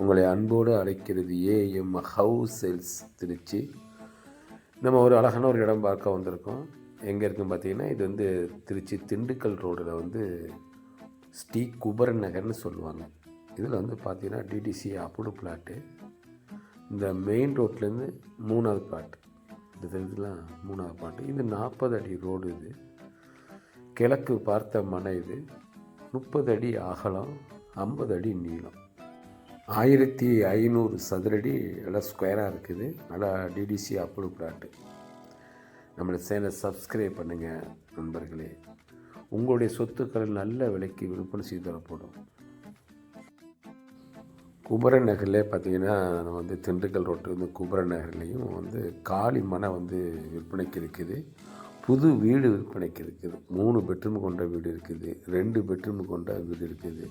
உங்களை அன்போடு அழைக்கிறது ஏஎம் ஹவுஸ் சேல்ஸ் திருச்சி. நம்ம ஒரு அழகான ஒரு இடம் பார்க்க வந்திருக்கோம். எங்கே இருக்குன்னு பார்த்தீங்கன்னா இது வந்து திருச்சி திண்டுக்கல் ரோடில் வந்து ஸ்ரீ குபரன் நகர்னு சொல்லுவாங்க. இதில் வந்து பார்த்தீங்கன்னா டிடிசி அப்ரூவ் பிளாட்டு இந்த மெயின் ரோட்லேருந்து மூணாவது பிளாட் இந்த இதெல்லாம் மூணாவது பிளாட்டு இது நாற்பது அடி ரோடு இது. கிழக்கு பார்த்த மனை இது. முப்பது அடி அகலம் ஐம்பது அடி நீளம். ஆயிரத்தி ஐநூறு சதுரடி நல்லா ஸ்கொயராக இருக்குது. நல்லா டிடிசி அப்ரூவ் ப்ளாட்டு நம்மளை சேனல் சப்ஸ்கிரைப் பண்ணுங்கள் நண்பர்களே. உங்களுடைய சொத்துக்கள் நல்ல விலைக்கு விற்பனை செய்து தரப்படும் குமரன் நகரில் பார்த்தீங்கன்னா நம்ம வந்து திண்டுக்கல் ரோட்டு வந்து குமரன் நகர்லேயும் வந்து காலி மனை வந்து விற்பனைக்கு இருக்குது. புது வீடு விற்பனைக்கு இருக்குது. மூணு பெட்ரூம் கொண்ட வீடு இருக்குது. ரெண்டு பெட்ரூம் கொண்ட வீடு இருக்குது.